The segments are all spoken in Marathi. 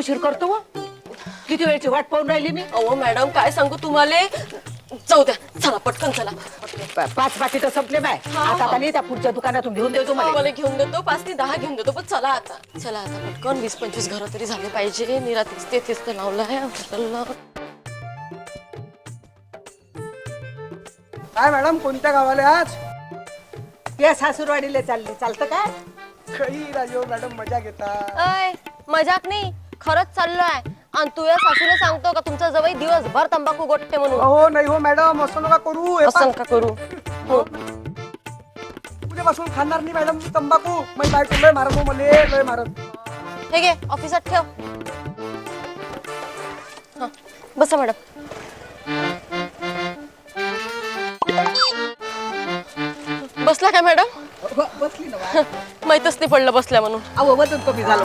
उशीर करतो व? किती वेळची वाट पाहून राहिली मी? अहो मॅडम काय सांगू तुम्हाला? जाऊ द्या चला पटकन चला. प- पाच पाकिट संपले बाय. आता आता नाही त्या पुढच्या दुकानातून घेऊन देतो मला. मला घेऊन देतो पाच ते दहा घेऊन देतो पण चला आता. चला आता पटकन. वीस पंचवीस घरं तरी झाले पाहिजे. निरा तेच तेच तर लावलं आहे हॉटेलला काय मॅडम कोणत्या गावाला आज? या सासूरवाडीला चालली. चालतं काय काही राजीव मॅडम मजा घेता. अय मजाक नाही. खरंच चाललोय. आणि तू या सासूला सांगतो का तुमचा जवळ दिवसभर तंबाखू गोटते म्हणून? हो नाही हो मॅडम असं नका करू. हे असं पहा, नका करू. हो. उद्यापासून खाणार नाही मॅडम मी तंबाखू मी बायको लय मारत हो मले लय मारत. हे घे ऑफिसात ठेव. हा, बसा मॅडम. बसला काय मॅडम? बसली ना. माहीतच नाही पडलं बसल्या म्हणून. अहो वजन कमी झालं.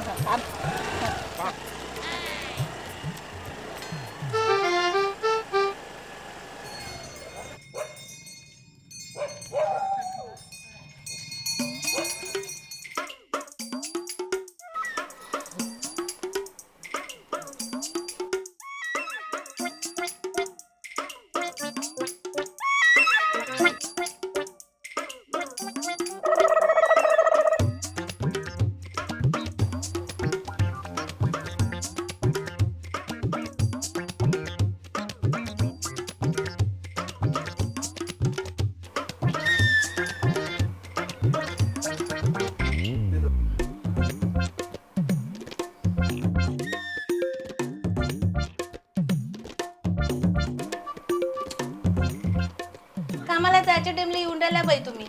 राहिल्या बाई तुम्ही.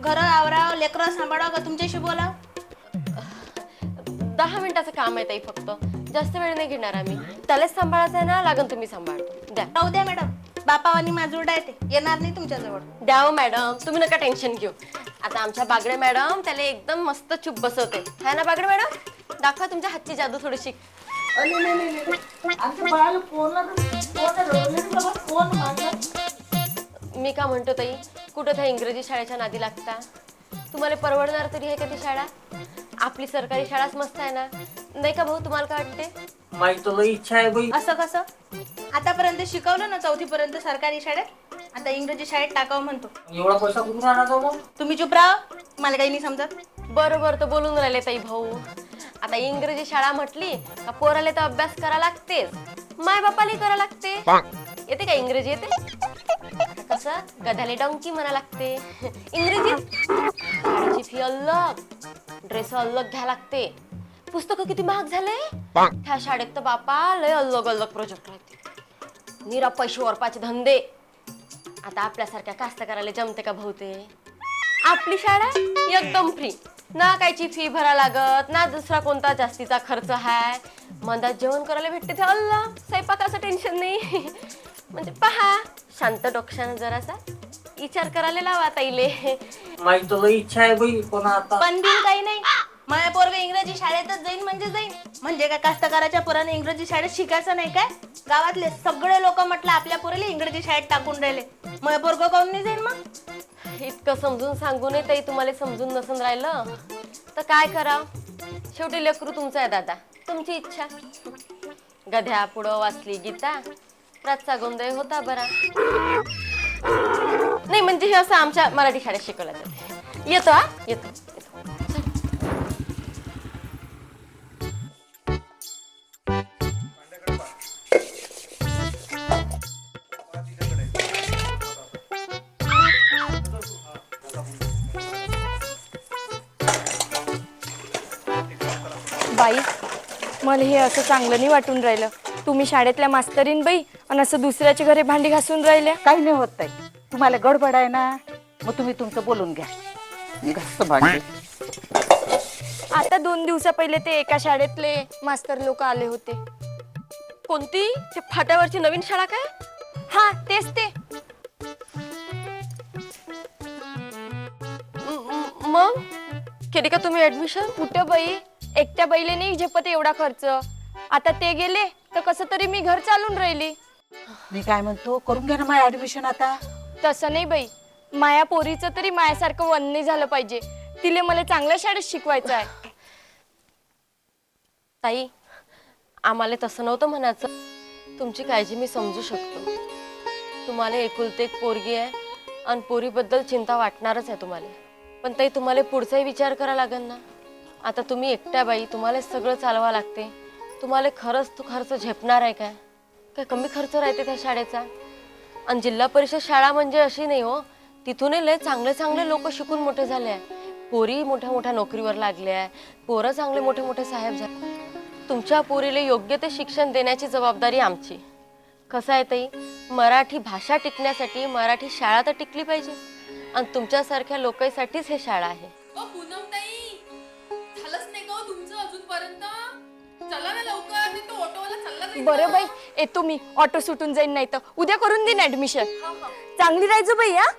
घर आवराव लेकरं सांभाळाव का तुमच्याशी बोलाव? दहा मिनिटाचं काम आहे ताई फक्त. जास्त वेळ नाही घेणार आम्ही. त्यालाच सांभाळायचं आहे ना लागन तुम्ही सांभाळतो द्या. राहू द्या मॅडम. बापावानी माजूरडा येते येणार नाही तुमच्याजवळ. द्या हो मॅडम. तुम्ही नका टेन्शन घेऊ. आता आमच्या बागडे मॅडम त्याला एकदम मस्त चुप बसवते. हाय ना बागडे मॅडम? दाखवा तुमच्या हातची जादू थोडीशी. अरे नाही, नाही, नाही, नाही. आमच्या बाळाला फोनला फोन. मी का म्हणतो ताई कुठं त्या इंग्रजी शाळेच्या नादी लागता? तुम्हाला परवडणार तरी आहे का ती शाळा? आपली सरकारी शाळाच मस्त आहे ना. नाही का भाऊ तुम्हाला काय वाटते माहीत लई इच्छा आहे बाई. असं कसं? आतापर्यंत शिकवलं ना चौथी पर्यंत सरकारी शाळेत? आता इंग्रजी शाळेत टाकावं म्हणतो. एवढा पैसा कुठून आणायचा मग? तुम्ही चुप राहा. मला काही नाही समजत. बरोबर तर बोलून राहिले ताई भाऊ. आता इंग्रजी शाळा म्हटली का पोराले तर अभ्यास करा लागतेच. माय बापाले करा लागते. येते का इंग्रजी? येते? कसं गधाले डंकी म्हणा लागते. इंग्रजीत शाळेची फी अलग ड्रेस अलग घ्या लागते. पुस्तकं किती महाग झाले? त्या शाळेत तर बापा लय अलग अलग प्रोजेक्ट राहते. निरा पैसे वरपाचे धंदे. आता आपल्यासारख्या कास्तकाराला जमते का भाऊ ते आपली शाळा एकदम फ्री ना कायची फी भरा लागत ना दुसरा कोणता जास्तीचा खर्च आहे मंदात जेवण करायला भेटते ते अल्ला स्वयंपाकाचं टेन्शन नाही. म्हणजे पहा शांत डोक्षानं जरासा विचार करायला लावा ताईले. माहीत लई इच्छा आहे बाई पण आता पण बिन काही नाही. माझ्या पोरग इंग्रजी शाळेतच जाईन म्हणजे जाईन. म्हणजे काय कास्तकाराच्या पोराने इंग्रजी शाळेत शिकायचं नाही काय? गावातले सगळे लोक म्हटलं आपल्या पोराला इंग्रजी शाळेत टाकून राहिले. मग पोरग काऊन नाही जाईन मग? इतकं समजून सांगूनही ताई तुम्हाला समजून नसून राहिलं. तर काय करा शेवटी लेकरू तुमचं आहे दादा. तुमची इच्छा. गध्या पुढं वाचली गीता. रातचा गोंधळ होता बरा. नाही म्हणजे हे असं आमच्या मराठी शाळेत शिकवलं जाते. येतो हा? येतो येतो. बाई मला हे असं चांगलं नाही वाटून राहिलं. तुम्ही शाळेतल्या मास्तरीन बाई आणि असं दुसऱ्याच्या घरी भांडी घासून राहिल्या. काही नाही होत ताई. तुम्हाला गडबड आहे ना मग तुम्ही तुमचं बोलून घ्या. मी घासतो भांडी. आता दोन दिवसा पहिले ते एका शाळेतले मास्तर लोक आले होते. कोणती? ते फाट्यावरची नवीन शाळा काय? हा तेच ते. म- मग? केली का तुम्ही ऍडमिशन कुठं बाई? एकट्या बाईले नाही झेपत एवढा खर्च. आता ते गेले तर कसं तरी मी घर चालून राहिली. मी काय म्हणतो करून घ्या ना माझ्या ऍडमिशन आता. तसं नाही बाई. माया पोरीचं तरी मायासारखं वन नाही झालं पाहिजे. तिले मला चांगल्या शाळेत शिकवायचं आहे. ताई आम्हाला तसं नव्हतं म्हणायचं. तुमची काळजी मी समजू शकतो. तुम्हाला एकुलते एक पोरगी आहे आणि पोरीबद्दल चिंता वाटणारच आहे तुम्हाला. पण ताई तुम्हाला पुढचाही विचार करावा लागेल ना? आता तुम्ही एकट्या बाई तुम्हाला सगळं चालवा लागते. तुम्हाला खरंच तो खर्च झेपणार आहे काय? काय कमी खर्च राहते त्या शाळेचा? आणि जिल्हा परिषद शाळा म्हणजे अशी नाही हो. तिथूनही लय चांगले चांगले लोक शिकून मोठे झाले आहे. पोरी मोठ्या मोठ्या नोकरीवर लागले आहे. पोरं चांगले मोठे मोठे साहेब झाले तुमच्या पोरीला योग्य ते शिक्षण देण्याची जबाबदारी आमची. कसं आहे ताई? मराठी भाषा टिकण्यासाठी मराठी शाळा तर टिकली पाहिजे. आणि तुमच्यासारख्या लोकांसाठीच हे शाळा आहे. ओ पूनम ताई झालंच नाही का हो तुमचं अजूनपर्यंत? चला ना लवकर. बरं बाई येतो मी. ऑटो सुटून जाईन नाही तर उद्या करून देईन ऍडमिशन चांगली राहायचं बाई हा?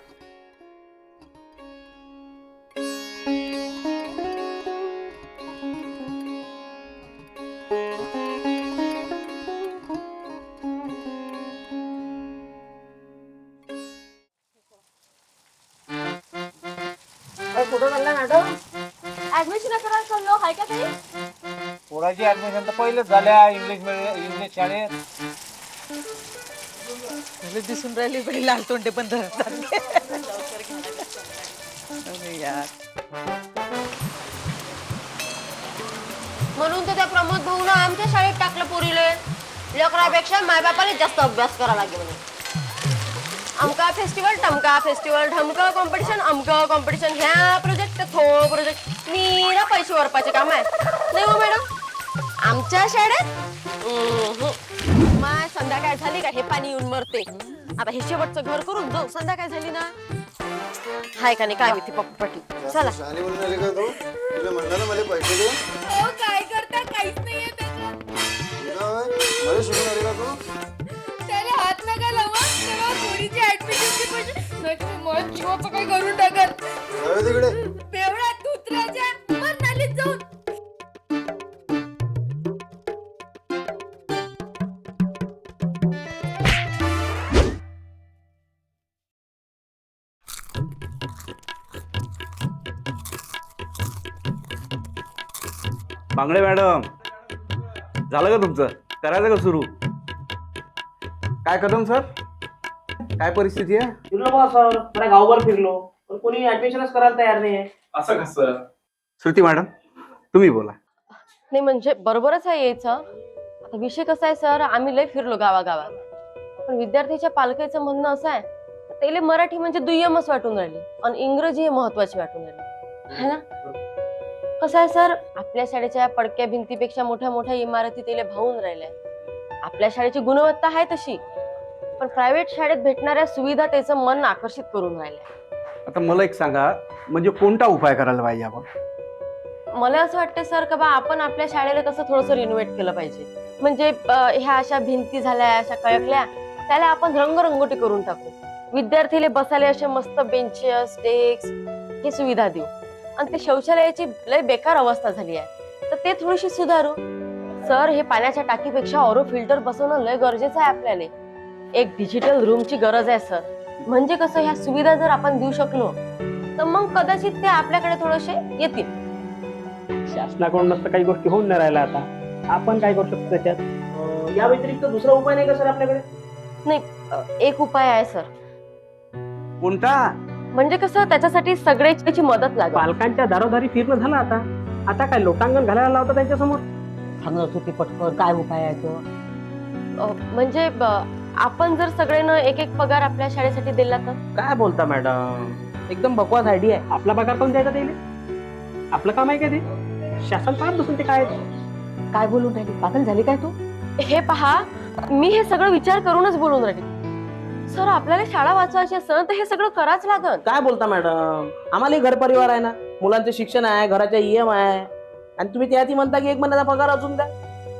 कुठं चालला मॅडम ऍडमिशन करायला चाललो. हाय का पोराची ऍडमिशन तर पहिलेच झाल्या इंग्लिश मिडियम शाळेत म्हणजे दिसून राहिली बाई लाल तोंडे पण धरतात यार. म्हणून तर त्या प्रमोद भाऊनं आमच्या शाळेत टाकलं पोरीले. लेकरापेक्षा मायबापाने जास्त अभ्यास करावा लागेल म्हणे अमका फेस्टिवल टमका फेस्टिवल ढमका कॉम्पिटिशन अमका कॉम्पिटिशन ह्या प्रोजेक्ट थो प्रोजेक्ट मीरा पैसे वरपाचे काम आहे. नाही हो मॅडम? आमच्या शाळेत. माय संध्याकाळ झाली का? हे पाणी येऊन मरते. आता हे शेवटचं घर करून जाऊ. संध्याकाळ झाली ना? हाय का नाही? काय माहिती पप्पाटी चला. शाली म्हणून आले का तू? तुला म्हणलं ना मला पैसे दे. ओ काय करता? काहीच नाहीये त्याच्यात. तुला होय? मला शिकून आले का तू? त्याला हात नका लावा तेव्हा पोरीची ऍडमिशनची पैसे. नाही तुम्ही मला जीवाचं काही करून टाकत. जाऊ तिकडे. बेवडा मर बांगडे मॅडम. झालं का तुमचं? करायचं का सुरू? काय कदम सर? काय परिस्थिती आहे? फिरलो बा सर. मला गावभर फिरलो. पण कोणी ऍडमिशनच करायला तयार नाही असं कसं श्रुती मॅडम तुम्ही बोला. नाही म्हणजे बरोबरच आहे यायचं. आता विषय कसा आहे सर? आम्ही लय फिरलो गावागावात. पण विद्यार्थ्याच्या पालकाचं म्हणणं असं आहे त्याला मराठी म्हणजे दुय्यमच वाटून राहिली. आणि इंग्रजी हे महत्वाची वाटून राहिली. है ना? कसं आहे सर? आपल्या शाळेच्या पडक्या भिंतीपेक्षा मोठ्या मोठ्या इमारती त्याला भावून राहिल्या. आपल्या शाळेची गुणवत्ता आहे तशी पण प्रायव्हेट शाळेत भेटणाऱ्या सुविधा त्याचं मन आकर्षित करून राहिल्या. आता मला एक सांगा म्हणजे कोणता उपाय करायला पाहिजे आपण? मला असं वाटतं सर का बा आपण आपल्या शाळेला कसं थोडंसं रिनोव्हेट केलं पाहिजे. म्हणजे ह्या अशा भिंती झाल्या अशा कळकल्या त्याला आपण रंगरंगोटी करून टाकू. विद्यार्थीले बसायला असे मस्त बेंचेस डेस्क ही सुविधा देऊ. आणि ते शौचालयाची लय बेकार अवस्था झाली आहे. तर ते थोडीशी सुधारू. सर हे पाण्याच्या टाकीपेक्षा ऑरो फिल्टर बसवणं लय गरजेचं आहे आपल्याला. एक डिजिटल रूमची गरज आहे सर. म्हणजे कसं ह्या सुविधा जर आपण देऊ शकलो तर मग कदाचित ते आपल्याकडे थोडेसे येतील. शासनाकडून नसतं काही गोष्टी होऊन नाही राहिल्या आता. आपण काय करू शकतो त्याच्यात? अं, या व्यतिरिक्त दुसरा उपाय नाही का सर आपल्याकडे? नाही अ, एक उपाय आहे सर. कोणता? म्हणजे कसं त्याच्यासाठी सगळ्याची मदत लागेल. पालकांच्या दारोदारी फिरणं झालं आता. आता काय लोटांगण घालायला लावतं त्यांच्यासमोर? सांगत होती पटकन काय उपाय आहे अ, म्हणजे ब- आपण जर सगळ्यांना एक एक पगार आपल्या शाळेसाठी दिला तर? काय बोलता मॅडम? एकदम बकवास आयडिया आहे. आपला पगार कोण द्यायचा त्याला? आपलं काम आहे का ते? शासन पाहत बसून ते काय काय बोलून राहिली? पागल झाली काय तू? हे पहा मी हे सगळं विचार करूनच बोलून राहिले. सर आपल्याला शाळा वाचवायची असेल तर हे सगळं करावंच लागल. काय बोलता मॅडम? आम्हालाही घर परिवार आहे ना. मुलांचं शिक्षण आहे घराच्या ईएम आहे. आणि तुम्ही त्यातही म्हणता की एक महिन्याचा पगार अजून द्या.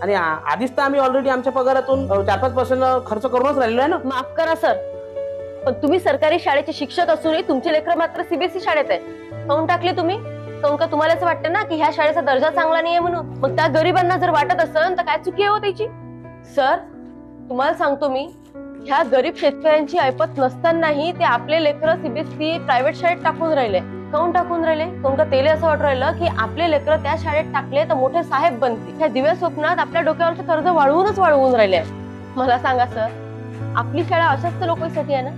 आणि आधीच तर आम्ही ऑलरेडी आमच्या पगारातून चार पाच पर्सेंट खर्च करूनच राहिलो आहे ना. माफ करा सर. पण तुम्ही सरकारी शाळेचे शिक्षक असूनही तुमचे लेकर मात्र सीबीएसई शाळेत आहे. काऊन टाकले तुम्ही? काऊन का तुम्हाला असं वाटतं ना की ह्या शाळेचा दर्जा चांगला नाहीये म्हणून? मग त्या गरिबांना जर वाटत असेल तर काय चुकी आहे हो त्याची? सर तुम्हाला सांगतो मी. ह्या गरीब शेतकऱ्यांची ऐपत नसतानाही ते आपले लेकर सीबीएसई प्रायव्हेट शाळेत टाकून राहिले. काऊन टाकून राहिले? काऊन का तेले असं वाटू राहिलं की आपले लेकर त्या शाळेत टाकले तर मोठे साहेब बनतील. ह्या दिव्या स्वप्नात आपल्या डोक्यावरचे कर्ज वाढवूनच वाढवून राहिले. मला सांगा सर आपली शाळा अशाच लोकांसाठी आहे ना?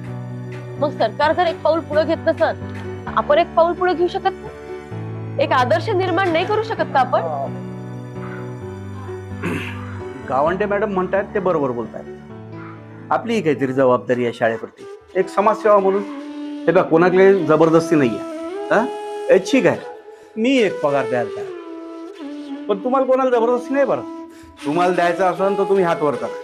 मग सरकार जर एक पाऊल पुढे घेत नसत आपण एक पाऊल पुढे घेऊ शकत नाही? एक आदर्श निर्माण नाही करू शकत का आपण? गावंडे मॅडम म्हणतायत ते बरोबर बोलतायत. आपली काहीतरी जबाबदारी आहे शाळेप्रती एक समाजसेवा म्हणून. हे बघा कोणाकडे जबरदस्ती नाही आहे हा? आहे. मी एक पगार द्यायला तयार पण तुम्हाला कोणाला जबरदस्ती नाही बरं? तुम्हाला द्यायचं असेल तर तुम्ही हात वर करा.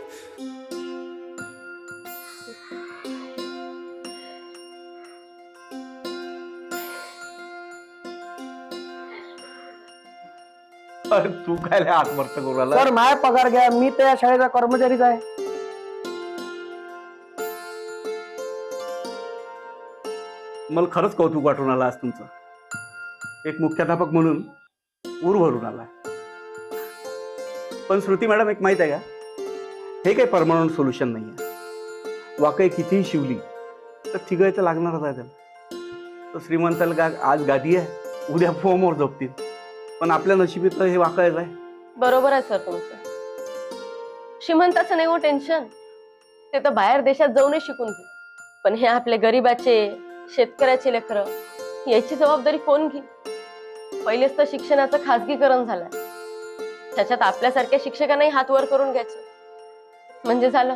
अरे तू काय हात वरत करू राहिला? सर माझा पगार घ्या. मी त्या शाळेचा कर्मचारीच आहे. मला खरंच कौतुक वाटून आलं आज तुमचं. एक मुख्याध्यापक म्हणून ऊर भरून आला पण श्रुती मॅडम एक माहीत आहे का? हे काही परमनंट सोल्युशन नाही आहे वाकई कितीही शिवली तर थिगायचं लागणारच आहे त्याला तर श्रीमंताला गा आज गादी आहे. उद्या फोमवर झोपतील. पण आपल्या नशिबीत हे वाकायचं आहे. बरोबर आहे सर तुमचं. श्रीमंताचं नाही हो टेन्शन ते तर बाहेर देशात जाऊनही शिकून घे. पण हे आपले गरीबाचे शेतकऱ्याची लेकरं याची जबाबदारी कोण घे पहिलेच तर शिक्षणाचं खासगीकरण झालंय. त्याच्यात आपल्यासारख्या शिक्षकांनाही हात वर करून घ्यायचं. म्हणजे झालं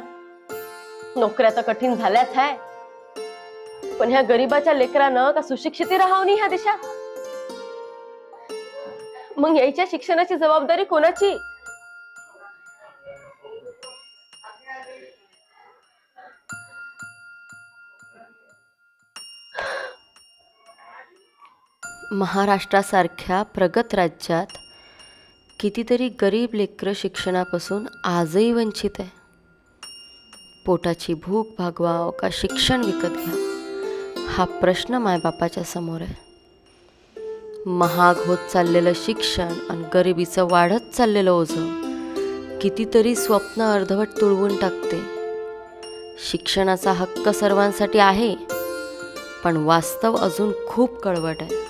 नोकऱ्या तर कठीण झाल्याच आहे पण ह्या गरीबाच्या लेकरानं का सुशिक्षिती राहावं नाही ह्या देशात मग यायच्या शिक्षणाची जबाबदारी कोणाची? महाराष्ट्रासारख्या प्रगत राज्यात कितीतरी गरीब लेकरं शिक्षणापासून आजही वंचित आहे. पोटाची भूक भागवाव का शिक्षण विकत घ्या हा प्रश्न मायबापाच्या समोर आहे. महाग होत चाललेलं शिक्षण आणि गरिबीचं वाढत चाललेलं ओझं कितीतरी स्वप्न अर्धवट तुळवून टाकते. शिक्षणाचा हक्क सर्वांसाठी आहे पण वास्तव अजून खूप कळवट आहे.